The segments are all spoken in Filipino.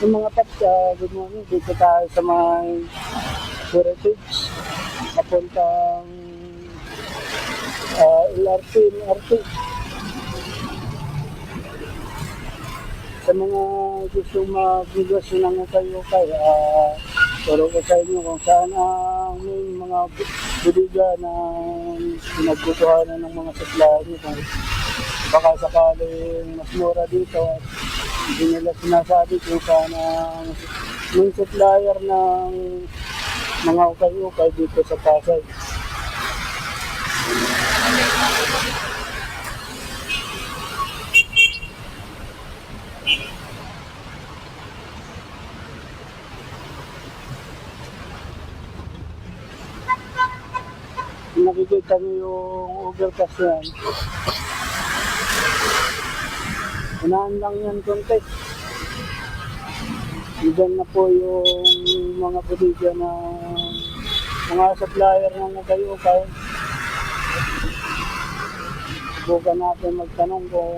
Yung mga paps, ah, good morning. Dito tayo sa may heritage. Papuntang ah, LRT, LRT. Sa mga gustong magbigwas ng ukay-ukay, ah, turo ko sa inyo kung saan ang may mga bu- budiga na pinagbutuhanan ng mga supplier nyo. Baka sakaling mas mura dito at hindi nila sinasabi kung saan ang yung supplier ng mga ukay-ukay dito sa Pasay. Nakikita niyo yung overpass na Unahan lang yan konti. Diyan na po yung mga bodega na mga supplier ng ukay-ukay. Subukan natin magtanong kung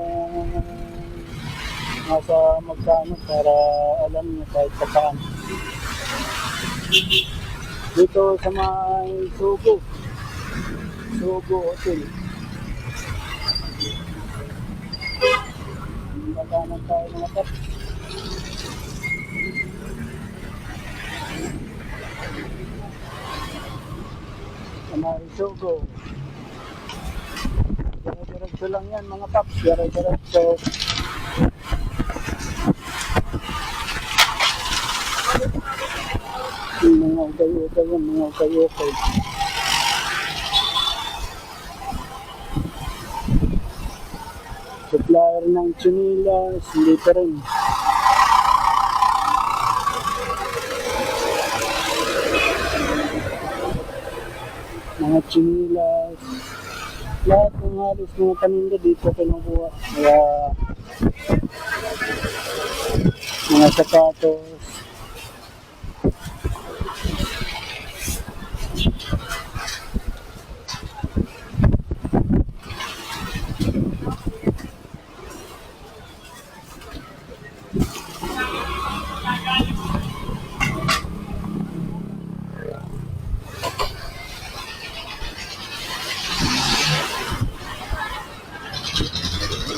nasa magkano para alam niyo kahit pa paano. Dito sa may Sugo. Sugo Hotel. Maganan tayo mga tap. Kamari Sugo. Dire-diretso lang yan mga. Dire-diretso. Yung mga yan, mga ukay-ukay. Supplier ng chinilas, hindi pa rin. Mga chinilas, lahat ng halos mga paninda dito kinukuha. Kaya mga sapatos,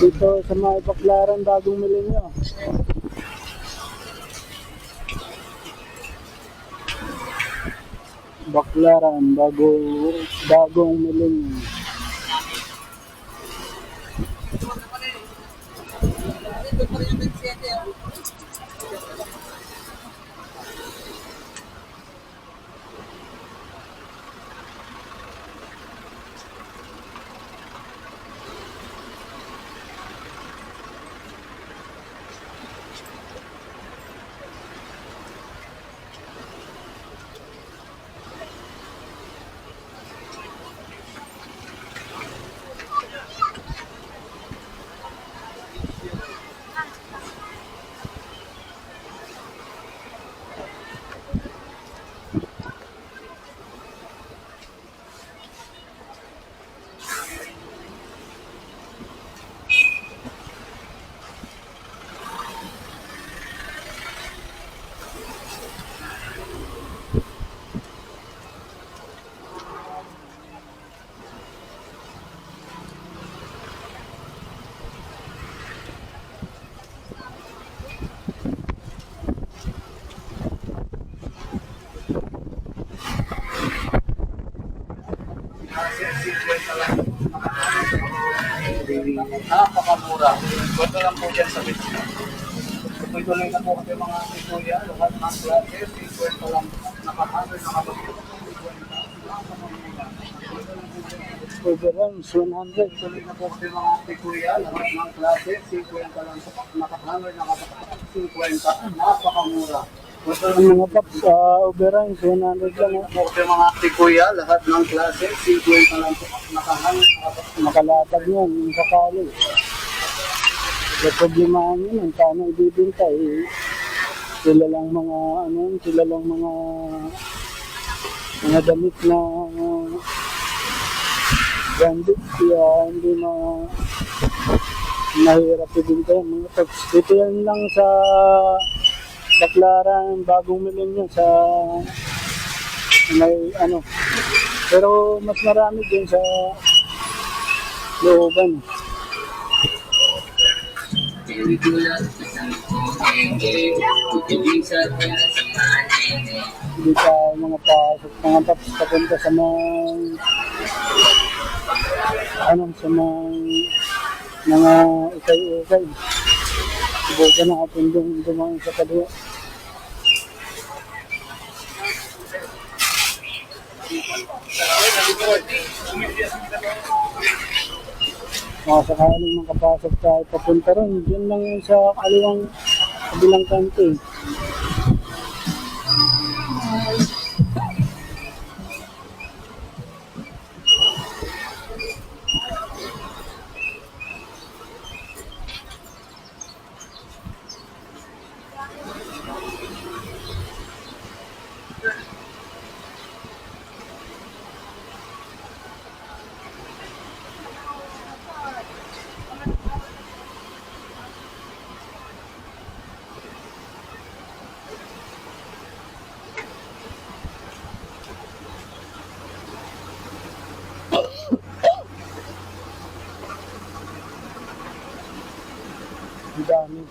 dito sa mga baklaran bagong milenyo. Baklaran bago bagong milenyo. Napakamura. Kwento lang po dyan sa Bitna. Tuloy-tuloy na po kami mga kuya. Lahat ng klase. Kwento lang. Nakakanoy, nakakanoy. Overruns 100. Tuloy na po kami mga klase. 50 lang po. Nakakanoy, nakakanoy. 50. Napakamura. Kwento lang Ang mga paps, uh, overruns 100 lang. po kami mga kuya. Lahat ng klase. 50 lang po. Nakakanoy. Makalatag yan, yung sakali. Kaya problemahan yun, ang paano ibibinta eh. Sila lang mga, ano, sila lang mga, mga damit na uh, branded. Kaya hindi na mahirap ibinta yan. Mga paps, dito yan lang sa Baklaran, bagong milenyo sa may ano. Pero mas marami din sa looban. Hindi ka mga pasok, mga paps papunta sa mga ano, sa mga mga ukay-ukay. Subukan na natin dum dumaan sa kaliwa. Mga sakaling makapasok tayo papunta ron, dyan lang yun sa kaliwang kabilang kanto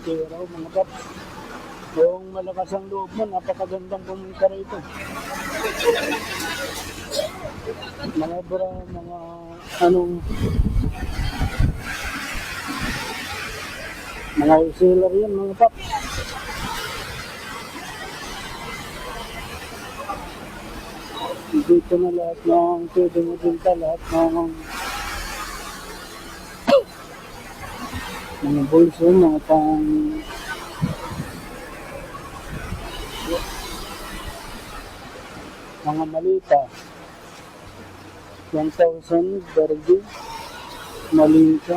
pera, oh, mga kap. Kung malakas ang loob mo, napakagandang pumunta rito. Mga bra, mga anong mga wholesaler yan, mga kap. Dito na lahat ng pwede mo binta, lahat ng mga bulso, mga pang mga malita 1,000 berge malita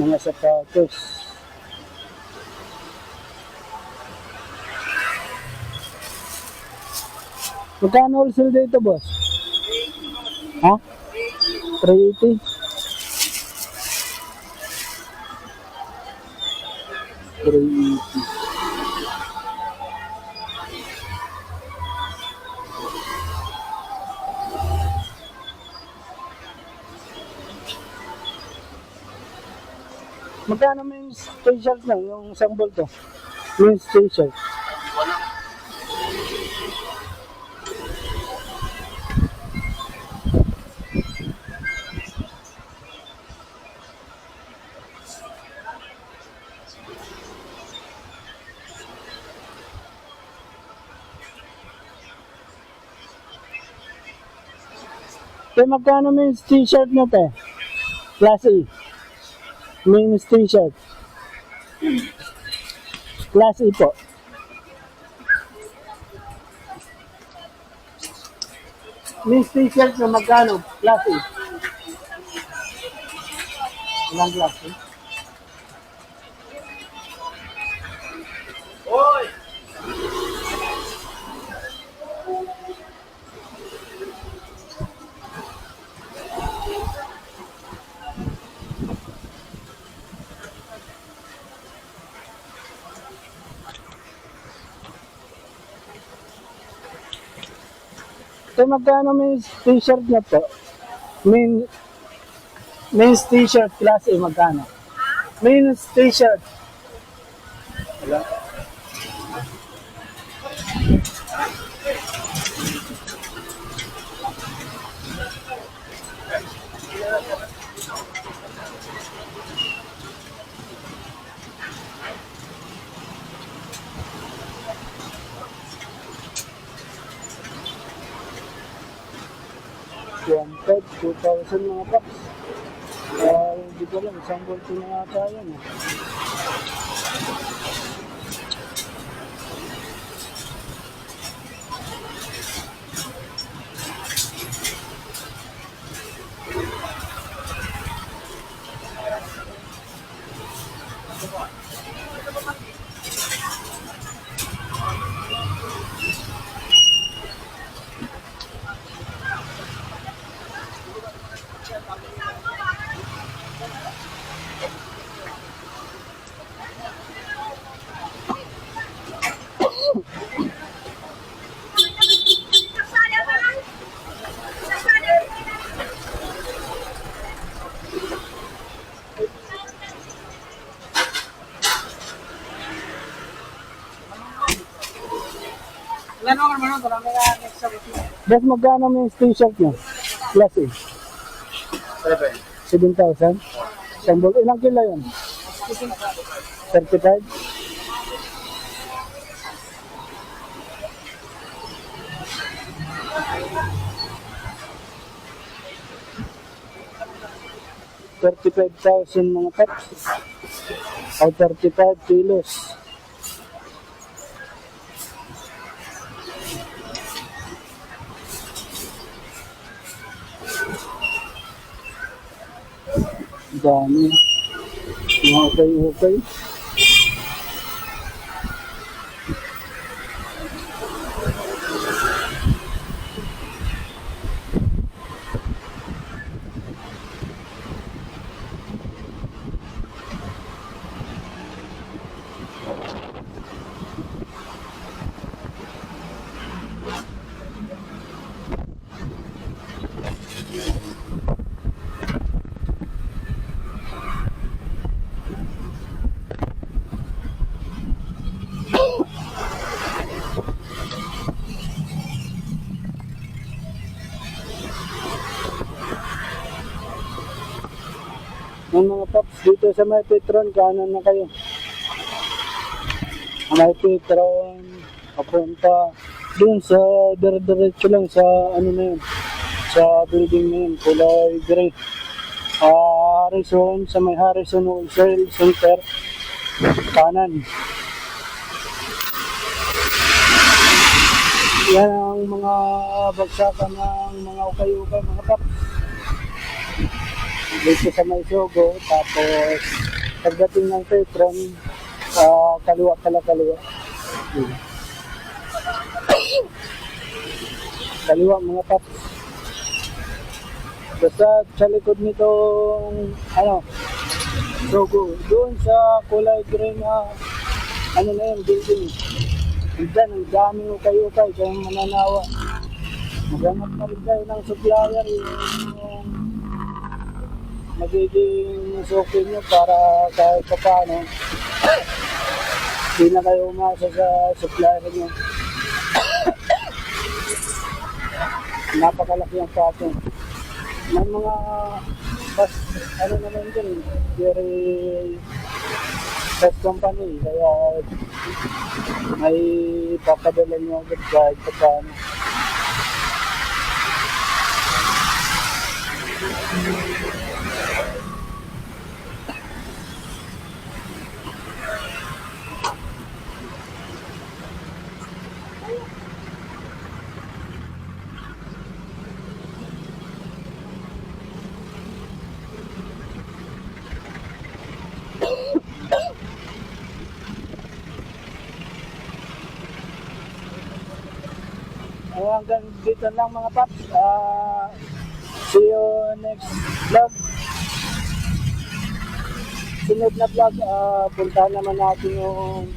mga sapatos Magkano wholesale dito, boss? Ha? 380? Three eighty. Magkano men's t-shirt lang, yung sample to? Men's t-shirt. Te, magkano men's t-shirt na te? Class A. Men's t-shirt. Class A po. Men's t-shirt na magkano? Class A. Ilang class? Hoy! So magkano may t-shirt niya po? Main, men's t-shirt class A magkano? Men's t-shirt. Mga paps. Ah, hindi ko lang, isang bolto na yata yan. Eh. Boss, magkano may t-shirt niya? Class A. Seven. 7,000. Isang. Ilang kilo yun? 35? Thirty-five thousand mga paps. O thirty-five kilos. Dami. Mga okay-okay. Paps dito sa may Petron, kanan na kayo. May Petron, papunta dun sa dire-diretso lang sa ano na yun, sa building na yun, kulay gray. Ah, Harrison, sa may Harrison Wholesale Center, kanan. Yan ang mga bagsakan ng mga ukay-ukay, mga paps dito sa may Sogo, tapos pagdating ng Petron, uh, kaliwa pala kaliwa. Yun. kaliwa mga paps. Basta sa likod nitong ano, Sogo, doon sa kulay green na ano na yun, building. Diyan, ang daming ukay-ukay, kayong mananawa. Maghanap na rin kayo ng supplier, yung magiging suki nyo para kahit pa paano hindi na kayo umasa sa supplier nyo. Napakalaki ang pato. May mga bus, ano naman din, very bus company, kaya may papadala nyo agad kahit pa paano. Hanggang dito lang mga paps. Ah, see you next vlog. Sunod na vlog, ah, puntahan naman natin yung